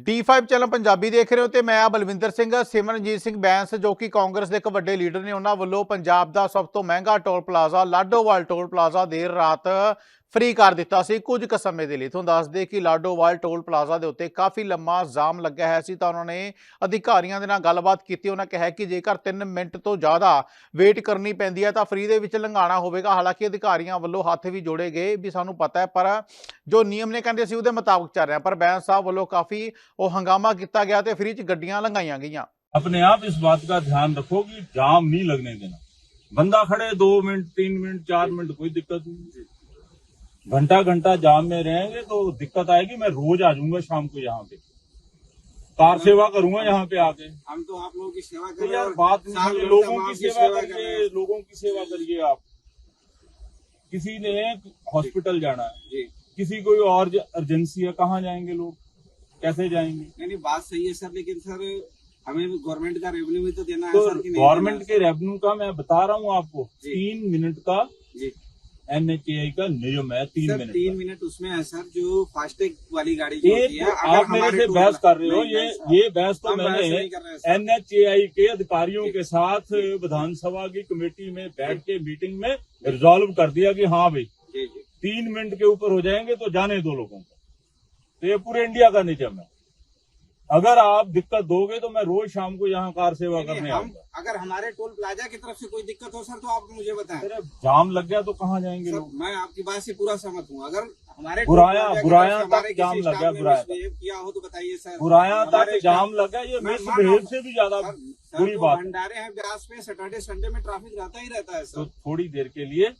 D5 channel Punjabi ਦੇਖ ਰਹੇ ਹੋ ਤੇ ਮੈਂ ਆ ਬਲਵਿੰਦਰ ਸਿੰਘ, ਸਿਮਰਨਜੀਤ ਸਿੰਘ ਬੈਂਸ, ਜੋ ਕਿ ਕਾਂਗਰਸ ਦੇ ਇੱਕ ਵੱਡੇ ਲੀਡਰ ਨੇ, ਉਹਨਾਂ ਵੱਲੋਂ ਪੰਜਾਬ ਦਾ ਸਭ ਤੋਂ ਮਹਿੰਗਾ toll plaza, Ladowal toll plaza ਦੇਰ ਰਾਤ ਫ੍ਰੀ ਕਰ ਦਿੱਤਾ ਸੀ ਕੁਝ ਕੁ ਸਮੇਂ ਦੇ ਲਈ ਤੁਹਾਨੂੰ ਦੱਸ ਦੇ ਕਿ ਲਾਡੋਵਾਲ ਟੋਲ ਪਲਾਜ਼ਾ ਦੇ ਉੱਤੇ ਕਾਫੀ ਲੰਮਾ ਜਾਮ ਲੱਗਿਆ ਹੈ ਸੀ ਤਾਂ ਉਹਨਾਂ ਨੇ ਅਧਿਕਾਰੀਆਂ ਦੇ ਨਾਲ ਗੱਲਬਾਤ ਕੀਤੀ ਉਹਨਾਂ ਕਿਹਾ ਕਿ ਜੇਕਰ 3 ਮਿੰਟ ਤੋਂ ਜ਼ਿਆਦਾ ਵੇਟ ਕਰਨੀ ਪੈਂਦੀ ਹੈ ਤਾਂ ਫ੍ਰੀ ਦੇ ਵਿੱਚ ਲੰਘਾਣਾ ਹੋਵੇਗਾ ਹਾਲਾਂਕਿ ਅਧਿਕਾਰੀਆਂ ਵੱਲੋਂ ਹੱਥ ਵੀ ਜੋੜੇ ਗਏ ਵੀ ਸਾਨੂੰ ਪਤਾ ਹੈ ਪਰ ਜੋ ਨਿਯਮ ਨੇ ਕਹਿੰਦੇ ਸੀ ਉਹਦੇ ਮੁਤਾਬਕ ਚੱਲ ਰਿਹਾ ਪਰ ਬੈਂਸ ਸਾਹਿਬ ਵੱਲੋਂ ਕਾਫੀ ਉਹ ਹੰਗਾਮਾ ਕੀਤਾ ਗਿਆ ਤੇ ਫ੍ਰੀ ਚ ਗੱਡੀਆਂ ਲੰਘਾਈਆਂ ਗਈਆਂ अपने आप इस बात का ध्यान रखो कि जाम नहीं लगने देना बंदा खड़े दो मिनट तीन मिनट चार मिनट कोई दिक्कत नहीं घंटा घंटा जाम में रहेंगे तो दिक्कत आएगी मैं रोज आ जाऊँगा शाम को यहाँ पे। कार सेवा करूँगा यहाँ पे आके। हम तो आप लोगों की सेवा तो कर यार बात है, लोगों की सेवा कर करिए लोगों की सेवा करिए आप। किसी ने हॉस्पिटल जाना है। किसी कोई और अर्जेंसी है कहाँ जाएँगे लोग? कैसे जाएँगे? नहीं नहीं बात सही है सर लेकिन सर हमें गवर्नमेंट का रेवेन्यू भी तो देना है तो सर गवर्नमेंट के रेवेन्यू का मैं बता रहा हूँ आपको तीन मिनट का है? जी एनएचएआई का नियम है तीन मिनट तीन मिनट उसमें है सर जो फास्टैग वाली गाड़ी जो होती है आप मेरे से बहस कर रहे हो ये ये बहस तो मैंने हैं, सर। एनएचएआई के अधिकारियों के साथ विधानसभा की कमेटी में बैठ के मीटिंग में रिजॉल्व कर दिया कि हाँ भाई तीन मिनट के ऊपर हो जाएँगे तो जाने दो लोगों को तो ये पूरे इंडिया का नियम है अगर आप दिक्कत दोगे तो मैं रोज शाम को यहाँ कार सेवा करने हम अगर हमारे टोल प्लाजा की तरफ़ से कोई दिक्कत हो सर तो आप मुझे बताएँ। अरे जाम लग गया तो कहाँ जाएँगे लोग? मैं आपकी बात से पूरा सहमत हूँ। अगर हमारे बुराया- बुराया तक जाम लग गया, बुराया किया हो तो बताइए सर। बुराया तक जाम लग गया ये मैं मिसबिहेव से भी ज़्यादा बुरी बात। भंडारे हैं ब्यास पे सैटरडे संडे में ट्रैफ़िक रहता ही रहता है तो सर। थोड़ी देर के लिए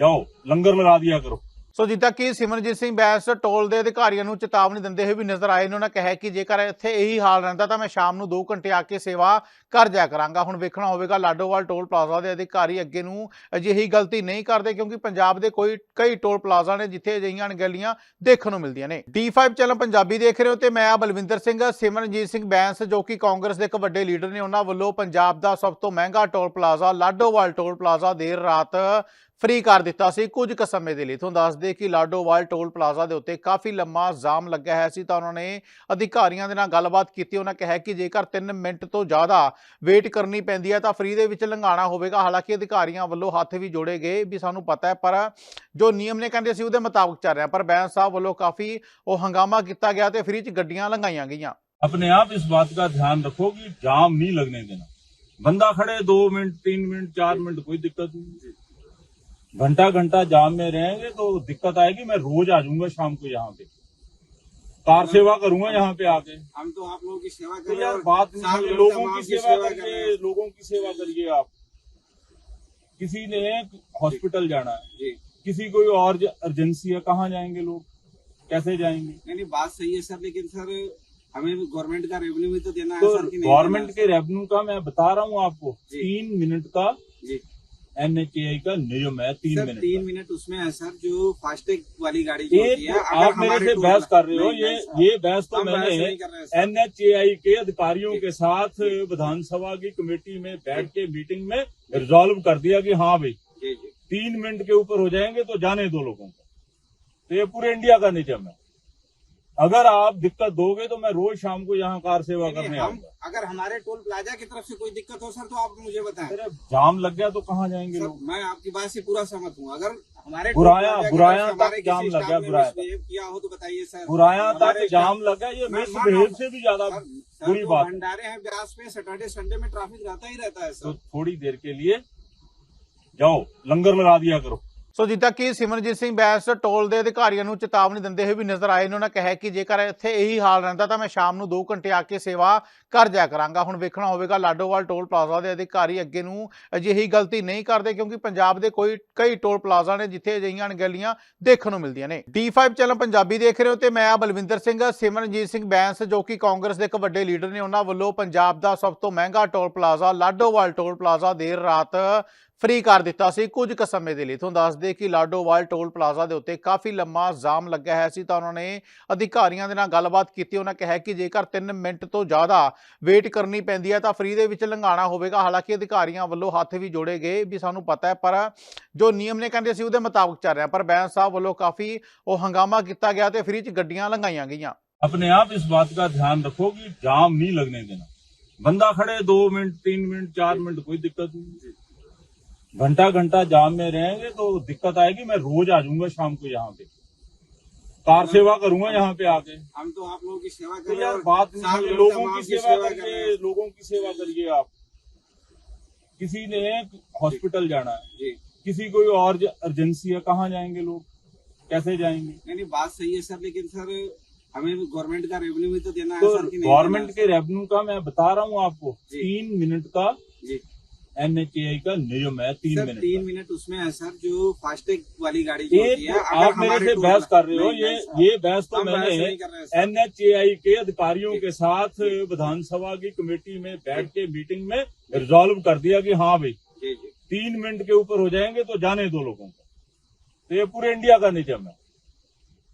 जाओ लंगर लगा दिया करो। ਸੋ ਜਿੱਦਾਂ ਕਿ ਸਿਮਰਨਜੀਤ ਸਿੰਘ ਬੈਂਸ ਟੋਲ ਦੇ ਅਧਿਕਾਰੀਆਂ ਨੂੰ ਚੇਤਾਵਨੀ ਦਿੰਦੇ ਹੋਏ ਵੀ ਨਜ਼ਰ ਆਏ ਨੇ, ਉਹਨਾਂ ਕਿਹਾ ਕਿ ਜੇਕਰ ਇੱਥੇ ਇਹੀ ਹਾਲ ਰਹਿੰਦਾ ਤਾਂ ਮੈਂ ਸ਼ਾਮ ਨੂੰ 2 ਘੰਟੇ ਆ ਕੇ ਸੇਵਾ ਕਰ ਜਾਇਆ ਕਰਾਂਗਾ। ਹੁਣ ਵੇਖਣਾ ਹੋਵੇਗਾ, ਲਾਡੋਵਾਲ ਟੋਲ ਪਲਾਜ਼ਾ ਦੇ ਅਧਿਕਾਰੀ ਅੱਗੇ ਨੂੰ ਅਜਿਹੀ ਗਲਤੀ ਨਹੀਂ ਕਰਦੇ ਕਿਉਂਕਿ ਪੰਜਾਬ ਦੇ ਕੋਈ, ਕਈ ਟੋਲ ਪਲਾਜ਼ਾ ਨੇ ਜਿੱਥੇ ਅਜਿਹੀਆਂ ਅਣਗਹਿਲੀਆਂ ਦੇਖਣ ਨੂੰ ਮਿਲਦੀਆਂ ਨੇ। D5 ਚੈਨਲ ਪੰਜਾਬੀ ਦੇਖ ਰਹੇ ਹੋ ਤੇ ਮੈਂ ਆ ਬਲਵਿੰਦਰ ਸਿੰਘ, ਸਿਮਰਨਜੀਤ ਸਿੰਘ ਬੈਂਸ ਜੋ ਕਿ ਕਾਂਗਰਸ ਦੇ ਇੱਕ ਵੱਡੇ ਲੀਡਰ ਨੇ, ਉਹਨਾਂ ਵੱਲੋਂ ਪੰਜਾਬ ਦਾ ਸਭ ਤੋਂ ਮਹਿੰਗਾ toll plaza Ladowal toll plaza ਦੇਰ ਰਾਤ ਫ੍ਰੀ ਕਰ ਦਿੱਤਾ ਸੀ। ਕੁਝ ਕੁ ਸਮੇਂ ਦੇ ਲਈ, ਤੁਹਾਨੂੰ ਦੱਸ ਦੇ ਕਿ ਲਾਡੋਵਾਲ ਟੋਲ ਪਲਾਜ਼ਾ ਦੇ ਉੱਤੇ ਕਾਫੀ ਲੰਮਾ ਜਾਮ ਲੱਗਿਆ ਹੈ ਸੀ ਤਾਂ ਉਹਨਾਂ ਨੇ ਅਧਿਕਾਰੀਆਂ ਦੇ ਨਾਲ ਗੱਲਬਾਤ ਕੀਤੀ ਉਹਨਾਂ ਕਿਹਾ ਕਿ ਜੇਕਰ 3 ਮਿੰਟ ਤੋਂ ਜ਼ਿਆਦਾ ਵੇਟ ਕਰਨੀ ਪੈਂਦੀ ਹੈ ਤਾਂ ਫ੍ਰੀ ਦੇ ਵਿੱਚ ਲੰਘਾਣਾ ਹੋਵੇਗਾ ਹਾਲਾਂਕਿ ਅਧਿਕਾਰੀਆਂ ਵੱਲੋਂ ਹੱਥ ਵੀ ਜੋੜੇ ਗਏ ਵੀ ਸਾਨੂੰ ਪਤਾ ਹੈ ਪਰ ਜੋ ਨਿਯਮ ਨੇ ਕਹਿੰਦੇ ਸੀ ਉਹਦੇ ਮੁਤਾਬਕ ਚੱਲ ਰਿਹਾ ਪਰ ਬੈਂਸ ਸਾਹਿਬ ਵੱਲੋਂ ਕਾਫੀ ਉਹ ਹੰਗਾਮਾ ਕੀਤਾ ਗਿਆ ਤੇ ਫ੍ਰੀ ਚ ਗੱਡੀਆਂ ਲੰਘਾਈਆਂ ਗਈਆਂ अपने आप इस बात का ध्यान रखो कि जाम नहीं लगने देना बंदा खड़े दो मिनट तीन मिनट चार मिनट कोई दिक्कत नहीं घंटा घंटा जाम में रहेंगे तो दिक्कत आएगी मैं रोज आ जाऊँगा शाम को यहाँ पे। कार सेवा करूँगा यहाँ पे आके। हम तो आप लोगों की सेवा कर तो यार बात है, लोगों की सेवा कर करिए लोगों की सेवा करिए आप। किसी ने हॉस्पिटल जाना है। किसी कोई और अर्जेंसी है कहाँ जाएँगे लोग? कैसे जाएँगे? नहीं नहीं बात सही है सर लेकिन सर हमें गवर्नमेंट का रेवेन्यू भी तो देना है तो सर गवर्नमेंट के रेवेन्यू का मैं बता रहा हूँ आपको तीन मिनट का है? जी एनएचएआई का नियम है तीन मिनट तीन मिनट उसमें है सर जो फास्टैग वाली गाड़ी जो होती है आप मेरे से बहस कर रहे हो ये ये बहस तो मैंने हैं, सर। एनएचएआई के अधिकारियों के साथ विधानसभा की कमेटी में बैठ के मीटिंग में रिजॉल्व कर दिया कि हाँ भाई तीन मिनट के ऊपर हो जाएँगे तो जाने दो लोगों को। तो ये पूरे इंडिया का नियम है। अगर आप दिक्कत दोगे तो मैं रोज शाम को यहाँ कार सेवा करने हम अगर हमारे टोल प्लाजा की तरफ़ से कोई दिक्कत हो सर तो आप मुझे बताएँ। अरे जाम लग गया तो कहाँ जाएँगे लोग? मैं आपकी बात से पूरा सहमत हूँ। अगर हमारे बुराया- बुराया तक जाम लग गया, बुराया किया हो तो बताइए सर। बुराया तक जाम लग गया ये मैं मिसबिहेव से भी ज़्यादा बुरी बात। भंडारे हैं ब्यास पे सैटरडे संडे में ट्रैफ़िक रहता ही रहता है तो सर। थोड़ी देर के लिए जाओ लंगर लगा दिया करो। ਸੋ ਜਿੱਦਾਂ ਕਿ ਸਿਮਰਜੀਤ ਸਿੰਘ ਬੈਂਸ ਟੋਲ ਦੇ ਅਧਿਕਾਰੀਆਂ ਨੂੰ ਚੇਤਾਵਨੀ ਦਿੰਦੇ ਹੋਏ ਵੀ ਨਜ਼ਰ ਆਏ ਨੇ, ਉਹਨਾਂ ਕਿਹਾ ਕਿ ਜੇਕਰ ਇੱਥੇ ਇਹੀ ਹਾਲ ਰਹਿੰਦਾ ਤਾਂ ਮੈਂ ਸ਼ਾਮ ਨੂੰ 2 ਘੰਟੇ ਆ ਕੇ ਸੇਵਾ ਕਰ ਜਾਇਆ ਕਰਾਂਗਾ। ਹੁਣ ਵੇਖਣਾ ਹੋਵੇਗਾ, ਲਾਡੋਵਾਲ ਟੋਲ ਪਲਾਜ਼ਾ ਦੇ ਅਧਿਕਾਰੀ ਅੱਗੇ ਨੂੰ ਅਜਿਹੀ ਗਲਤੀ ਨਹੀਂ ਕਰਦੇ ਕਿਉਂਕਿ ਪੰਜਾਬ ਦੇ ਕੋਈ, ਕਈ ਟੋਲ ਪਲਾਜ਼ਾ ਨੇ ਜਿੱਥੇ ਅਜਿਹੀਆਂ ਅਣਗਹਿਲੀਆਂ ਦੇਖਣ ਨੂੰ ਮਿਲਦੀਆਂ ਨੇ। D5 ਚੈਨਲ ਪੰਜਾਬੀ ਦੇਖ ਰਹੇ ਹੋ ਤੇ ਮੈਂ ਆ ਬਲਵਿੰਦਰ ਸਿੰਘ, ਸਿਮਰਨਜੀਤ ਸਿੰਘ ਬੈਂਸ ਜੋ ਕਿ ਕਾਂਗਰਸ ਦੇ ਇੱਕ ਵੱਡੇ ਲੀਡਰ ਨੇ, ਉਹਨਾਂ ਵੱਲੋਂ ਪੰਜਾਬ ਦਾ ਸਭ ਤੋਂ ਮਹਿੰਗਾ toll plaza Ladowal toll plaza ਦੇਰ ਰਾਤ ਫ੍ਰੀ ਕਰ ਦਿੱਤਾ ਸੀ ਕੁਝ ਕੁ ਸਮੇਂ ਦੇ ਲਈ ਤੁਹਾਨੂੰ ਦੱਸ ਦੇ ਕਿ ਲਾਡੋਵਾਲ ਟੋਲ ਪਲਾਜ਼ਾ ਦੇ ਉੱਤੇ ਕਾਫੀ ਲੰਮਾ ਜਾਮ ਲੱਗਿਆ ਹੈ ਸੀ ਤਾਂ ਉਹਨਾਂ ਨੇ ਅਧਿਕਾਰੀਆਂ ਦੇ ਨਾਲ ਗੱਲਬਾਤ ਕੀਤੀ ਉਹਨਾਂ ਕਿਹਾ ਕਿ ਜੇਕਰ 3 ਮਿੰਟ ਤੋਂ ਜ਼ਿਆਦਾ ਵੇਟ ਕਰਨੀ ਪੈਂਦੀ ਹੈ ਤਾਂ ਫ੍ਰੀ ਦੇ ਵਿੱਚ ਲੰਘਾਣਾ ਹੋਵੇਗਾ ਹਾਲਾਂਕਿ ਅਧਿਕਾਰੀਆਂ ਵੱਲੋਂ ਹੱਥ ਵੀ ਜੋੜੇ ਗਏ ਵੀ ਸਾਨੂੰ ਪਤਾ ਹੈ ਪਰ ਜੋ ਨਿਯਮ ਨੇ ਕਹਿੰਦੇ ਸੀ ਉਹਦੇ ਮੁਤਾਬਕ ਚੱਲ ਰਿਹਾ ਪਰ ਬੈਂਸ ਸਾਹਿਬ ਵੱਲੋਂ ਕਾਫੀ ਉਹ ਹੰਗਾਮਾ ਕੀਤਾ ਗਿਆ ਤੇ ਫ੍ਰੀ 'ਚ ਗੱਡੀਆਂ ਲੰਘਾਈਆਂ ਗਈਆਂ अपने आप इस बात का ध्यान रखो कि जाम नहीं लगने देना बंदा खड़े दो मिनट तीन मिनट चार मिनट कोई दिक्कत नहीं घंटा घंटा जाम में रहेंगे तो दिक्कत आएगी मैं रोज आ जाऊँगा शाम को यहाँ पे। कार सेवा करूँगा यहाँ पे आके। हम तो आप लोगों की सेवा कर तो यार बात लोगों की सेवा कर करिए लोगों की सेवा करिए आप। किसी ने हॉस्पिटल जाना है। किसी कोई और अर्जेंसी है कहाँ जाएँगे लोग? कैसे जाएँगे? नहीं नहीं बात सही है सर लेकिन सर हमें गवर्नमेंट का रेवेन्यू भी तो देना है तो सर गवर्नमेंट के रेवेन्यू का मैं बता रहा हूँ आपको तीन मिनट का है? जी एनएचएआई का नियम है तीन मिनट तीन मिनट उसमें है सर जो फास्टैग वाली गाड़ी जो होती है आप मेरे से बहस कर रहे हो ये ये बहस तो मैंने हैं, सर। एनएचएआई के अधिकारियों के साथ विधानसभा की कमेटी में बैठ के मीटिंग में रिजॉल्व कर दिया कि हाँ भाई तीन मिनट के ऊपर हो जाएँगे तो जाने दो लोगों को। तो ये पूरे इंडिया का नियम है।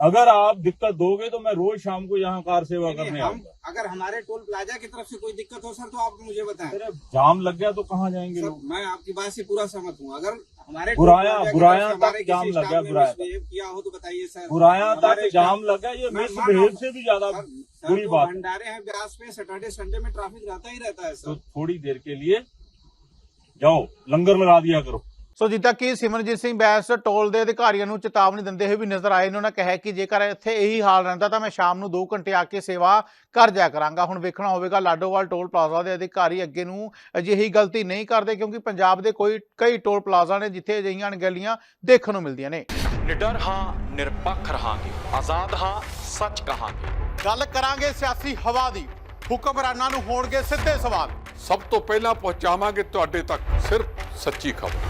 अगर आप दिक्कत दोगे तो मैं रोज शाम को यहाँ कार सेवा करने हम अगर हमारे टोल प्लाजा की तरफ़ से कोई दिक्कत हो सर तो आप मुझे बताएँ। अरे जाम लग गया तो कहाँ जाएँगे लोग? मैं आपकी बात से पूरा सहमत हूँ। अगर हमारे बुराया- बुराया तक जाम लग गया, बुराया किया हो तो बताइए सर। बुराया तक जाम लग गया ये मैं मिस मान रहा हूँ। से भी ज़्यादा बुरी बात। भंडारे हैं ब्यास पे सैटरडे संडे में ट्रैफ़िक रहता ही रहता है तो सर। थोड़ी देर के लिए जाओ लंगर लगा दिया करो। ਸੋ ਜਿੱਦਾਂ ਕਿ ਸਿਮਰਜੀਤ ਸਿੰਘ ਬੈਂਸ ਟੋਲ ਦੇ ਅਧਿਕਾਰੀਆਂ ਨੂੰ ਚੇਤਾਵਨੀ ਦਿੰਦੇ ਹੋਏ ਵੀ ਨਜ਼ਰ ਆਏ ਨੇ ਉਹਨਾਂ ਕਿਹਾ ਕਿ ਜੇਕਰ ਇੱਥੇ ਇਹੀ ਹਾਲ ਰਹਿੰਦਾ ਤਾਂ ਮੈਂ ਸ਼ਾਮ ਨੂੰ 2 ਘੰਟੇ ਆ ਕੇ ਸੇਵਾ ਕਰ ਜਾਇਆ ਕਰਾਂਗਾ। ਹੁਣ ਵੇਖਣਾ ਹੋਵੇਗਾ ਲਾਡੋਵਾਲ ਟੋਲ ਪਲਾਜ਼ਾ ਦੇ ਅਧਿਕਾਰੀ ਅੱਗੇ ਨੂੰ ਅਜਿਹੀ ਗਲਤੀ ਨਹੀਂ ਕਰਦੇ ਕਿਉਂਕਿ ਪੰਜਾਬ ਦੇ ਕੋਈ ਕਈ ਟੋਲ ਪਲਾਜ਼ਾ ਨੇ ਜਿੱਥੇ ਅਜਿਹੀਆਂ ਅਣਗਹਿਲੀਆਂ ਦੇਖਣ ਨੂੰ ਮਿਲਦੀਆਂ ਨੇ। ਨਿਡਰ ਹਾਂ ਨਿਰਪੱਖ ਰਹਾਂਗੇ। ਆਜ਼ਾਦ ਹਾਂ ਸੱਚ ਕਹਾਂਗੇ। ਗੱਲ ਕਰਾਂਗੇ ਸਿਆਸੀ ਹਵਾ ਦੀ। ਹੁਕਮਰਾਨਾਂ ਨੂੰ ਹੋਣਗੇ ਸਿੱਧੇ ਸਵਾਲ। ਸਭ ਤੋਂ ਪਹਿਲਾਂ ਪਹੁੰਚਾਵਾਂਗੇ ਤੁਹਾਡੇ ਤੱਕ ਸਿਰਫ ਸੱਚੀ ਖਬਰ।